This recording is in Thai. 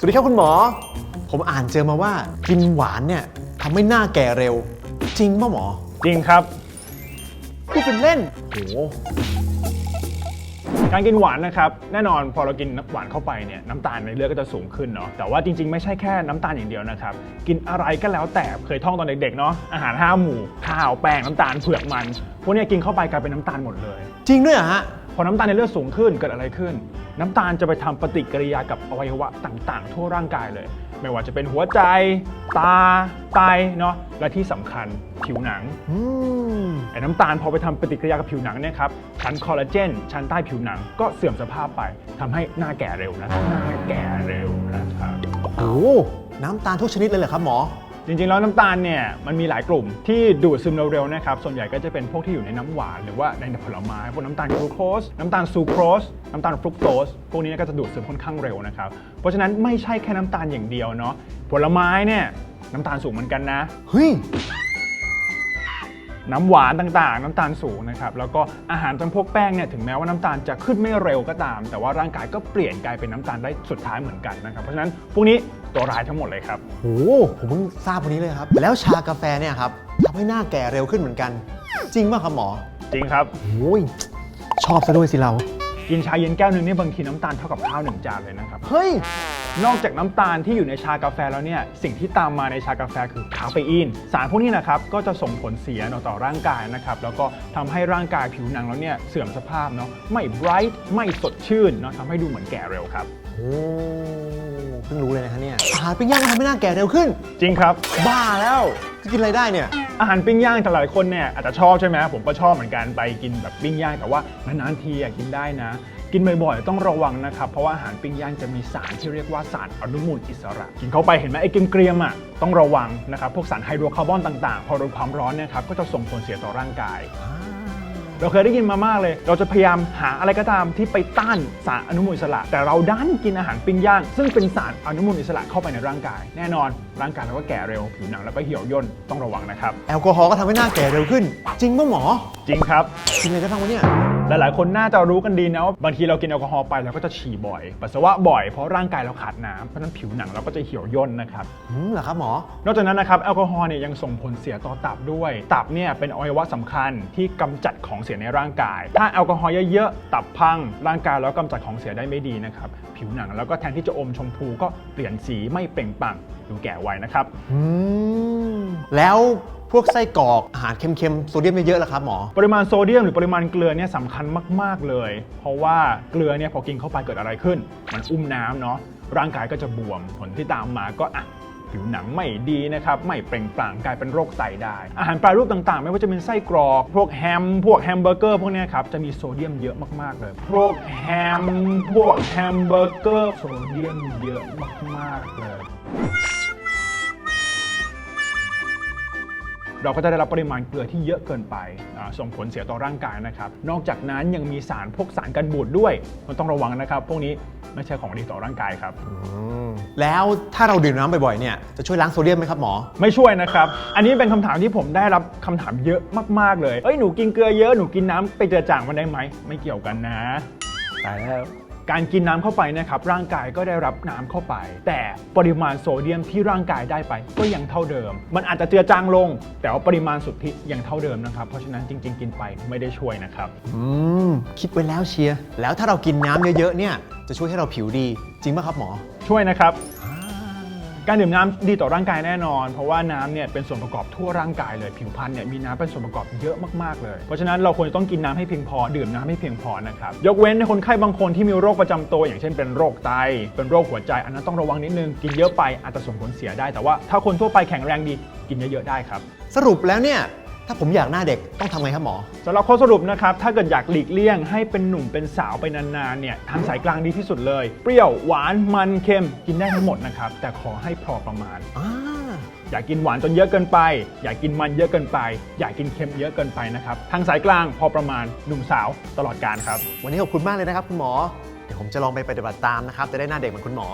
สวัสดีครับคุณหมอ ผมอ่านเจอมาว่ากินหวานเนี่ยทำให้หน้าแก่เร็ว จริงป่ะหมอจริงครับ พูดเป็นเล่นโหการกินหวานนะครับแน่นอนพอเรากินน้ำหวานเข้าไปเนี่ยน้ำตาลในเลือดก็จะสูงขึ้นเนาะแต่ว่าจริงๆไม่ใช่แค่น้ำตาลอย่างเดียวนะครับ กินอะไรก็แล้วแต่เคยท่องตอนเด็กๆเนาะอาหารห้าหมู่ข้าวแป้งน้ำตาลเผือกมันพวกเนี้ยกินเข้าไปกลายเป็นน้ำตาลหมดเลย จริงด้วยเหรอฮะ พอน้ำตาลในเลือดสูงขึ้นเกิดอะไรขึ้น น้ำตาลจะไปทำปฏิกิริยากับอวัยวะต่างๆ ทั่วร่างกายเลย ไม่ว่าจะเป็นหัวใจ ตาไตเนาะและที่สำคัญผิวหนังอืมไอ้น้ำตาลพอไปทำปฏิกิริยากับผิวหนังเนี่ยครับชั้นคอลลาเจนชั้นใต้ผิวหนังก็เสื่อมสภาพไปทำให้หน้าแก่เร็วนะครับหน้าแก่เร็วนะครับโอ้น้ำตาลทุกชนิดเลยเหรอครับหมอ จริงๆ แล้วน้ำตาลเนี่ยมันมีหลายกลุ่มที่ดูดซึมเร็วๆนะครับส่วนใหญ่ก็จะเป็นพวกที่อยู่ในน้ำหวาน หรือว่าในผลไม้พวกน้ำตาลกลูโคสน้ำตาลซูโครสน้ำตาลฟรุกโตสพวกนี้ก็จะดูดซึมค่อนข้างเร็วนะครับเพราะฉะนั้นไม่ใช่แค่น้ำตาลอย่างเดียวเนาะผลไม้เนี่ยน้ำตาลสูงเหมือนกันนะเฮ้ย น้ำหวานต่างๆ น้ำตาลสูงนะครับแล้วก็อาหารจำพวกแป้งเนี่ยถึงแม้ว่าน้ำตาลจะขึ้นไม่เร็วก็ตาม แต่ว่าร่างกายก็เปลี่ยนกลายเป็นน้ำตาลได้สุดท้ายเหมือนกันนะครับเพราะฉะนั้นพวกนี้ตัวร้ายทั้งหมดเลยครับโหผมเพิ่งทราบวันนี้เลยครับ แล้วชากาแฟเนี่ยครับทำให้หน้าแก่เร็วขึ้นเหมือนกัน จริงป่ะครับหมอจริงครับ โอ้ยชอบซะด้วยสิเรา กินชาเย็นแก้วหนึ่งนี่บางทีน้ำตาลเท่ากับข้าวหนึ่งจานเลยนะครับ เฮ้ย นอกจากน้ำตาลที่อยู่ในชากาแฟแล้วเนี่ยสิ่งที่ตามมาในชากาแฟคือคาเฟอีน สารพวกนี้นะครับก็จะส่งผลเสียต่อร่างกายนะครับแล้วก็ทำให้ร่างกายผิวหนังเราเนี่ยเสื่อมสภาพเนาะไม่ไบรท์ไม่สดชื่นเนาะทำให้ดูเหมือนแก่เร็วครับโอ้เพิ่งรู้เลยนะฮะเนี่ยอาหารปิ้งย่างทำให้หน้าแก่เร็วขึ้น จริงครับ บ้าแล้วจะกินอะไรได้เนี่ยอาหารปิ้งย่างแต่หลายคนเนี่ยอาจจะชอบใช่ไหมผมก็ชอบเหมือนกันไปกินแบบปิ้งย่างแต่ว่านานๆทีอะกินได้นะ กินบ่อยๆ ต้องระวังนะครับ เพราะว่าอาหารปิ้งย่างจะมีสารที่เรียกว่าสารอนุมูลอิสระ กินเข้าไปเห็นไหมไอ้เกรียมๆอะต้องระวังนะครับพวกสารไฮโดรคาร์บอนต่างๆ พอโดนความร้อนเนี่ยครับก็จะส่งผลเสียต่อร่างกายเราเคยได้ยินมามากเลย เราจะพยายามหาอะไรก็ตามที่ไปต้านสารอนุมูลอิสระ แต่เราดันกินอาหารปิ้งย่าง ซึ่งเป็นสารอนุมูลอิสระเข้าไปในร่างกาย แน่นอน ร่างกายเราก็แก่เร็วผิวหนังแล้วก็เหี่ยวย่นต้องระวังนะครับ แอลกอฮอล์ก็ทำให้หน้าแก่เร็วขึ้น จริงป่ะหมอ จริงครับกินอะไรได้บ้างวะเนี่ย หลายๆ คนน่าจะรู้กันดีนะว่าบางทีเรากินแอลกอฮอล์ไปเราก็จะฉี่บ่อย ปัสสาวะบ่อยเพราะร่างกายเราขาดน้ำเพราะฉะนั้นผิวหนังเราก็จะเหี่ยวย่นนะครับ อืมเหรอครับหมอ นอกจากนั้นนะครับแอลกอฮอล์เนี่ยยังส่งผลเสียต่อตับด้วย ตับเนี่ยเป็นอวัยวะสำคัญที่กำจัดของเสียในร่างกาย ถ้าแอลกอฮอล์เยอะๆตับพัง ร่างกายแล้วกำจัดของเสียได้ไม่ดีนะครับผิวหนังแล้วก็แทนที่จะอมชมพูก็เปลี่ยนสีไม่เปล่งปลั่งดูแก่ไวนะครับ อืม แล้ว พวกไส้กรอกอาหารเค็มๆโซเดียมเยอะๆล่ะครับหมอ ปริมาณโซเดียมหรือปริมาณเกลือเนี่ยสำคัญมาก ๆ เลย เพราะว่าเกลือเนี่ยพอกินเข้าไปเกิดอะไรขึ้น มันอุ้มน้ำเนาะร่างกายก็จะบวมผลที่ตามมาก็อะผิวหนังไม่ดีนะครับ ไม่เปล่งปลั่งกลายเป็นโรคไตได้ อาหารแปรรูปต่างๆ ไม่ว่าจะเป็นไส้กรอก พวกแฮม พวกแฮมเบอร์เกอร์พวกนี้ครับ จะมีโซเดียมเยอะมากๆเลย พวกแฮม พวกแฮมเบอร์เกอร์โซเดียมเยอะมากๆเลย เราก็จะได้รับปริมาณเกลือที่เยอะเกินไปอ่าส่งผลเสียต่อร่างกายนะครับ นอกจากนั้นยังมีสารพวกสารกันบูดด้วยมันต้องระวังนะครับ พวกนี้ไม่ใช่ของดีต่อร่างกายครับอืมแล้วถ้าเราดื่มน้ำบ่อยๆเนี่ยจะช่วยล้างโซเดียมไหมครับหมอ ไม่ช่วยนะครับ อันนี้เป็นคำถามที่ผมได้รับคำถามเยอะมากๆเลยเอ้ยหนูกินเกลือเยอะหนูกินน้ำไปเจือจางมันได้ไหมไม่เกี่ยวกันนะตายแล้ว การกินน้ำเข้าไปนะครับร่างกายก็ได้รับน้ำเข้าไป แต่ปริมาณโซเดียมที่ร่างกายได้ไปก็ยังเท่าเดิม มันอาจจะเจือจางลง แต่ว่าปริมาณสุทธิยังเท่าเดิมนะครับ เพราะฉะนั้นจริง ๆ กินไปไม่ได้ช่วยนะครับอืมคิดไว้แล้วเชียร์แล้วถ้าเรากินน้ำเยอะๆเนี่ยจะช่วยให้เราผิวดีจริงป่ะครับหมอ ช่วยนะครับ การดื่มน้ำดีต่อร่างกายแน่นอน เพราะว่าน้ำเนี่ยเป็นส่วนประกอบทั่วร่างกายเลยผิวพรรณเนี่ยมีน้ำเป็นส่วนประกอบเยอะมากๆเลย เพราะฉะนั้นเราควรจะต้องกินน้ำให้เพียงพอดื่มน้ำให้เพียงพอนะครับยกเว้นในคนไข้บางคนที่มีโรคประจำตัว อย่างเช่นเป็นโรคไตเป็นโรคหัวใจ อันนั้นต้องระวังนิดนึงกินเยอะไปอาจจะส่งผลเสียได้ แต่ว่าถ้าคนทั่วไปแข็งแรงดีกินเยอะๆได้ครับสรุปแล้วเนี่ย ถ้าผมอยากหน้าเด็กต้องทำไงครับหมอ สำหรับข้อสรุปนะครับ ถ้าเกิดอยากหลีกเลี่ยงให้เป็นหนุ่มเป็นสาวไปนานๆเนี่ยทางสายกลางดีที่สุดเลย เปรี้ยวหวานมันเค็มกินได้ทั้งหมดนะครับ แต่ขอให้พอประมาณ อ่า อย่ากินหวานจนเยอะเกินไป อย่ากินมันเยอะเกินไป อย่ากินเค็มเยอะเกินไปนะครับทางสายกลางพอประมาณหนุ่มสาวตลอดการครับ วันนี้ขอบคุณมากเลยนะครับคุณหมอ เดี๋ยวผมจะลองไปปฏิบัติตามนะครับ จะได้หน้าเด็กเหมือนคุณหมอ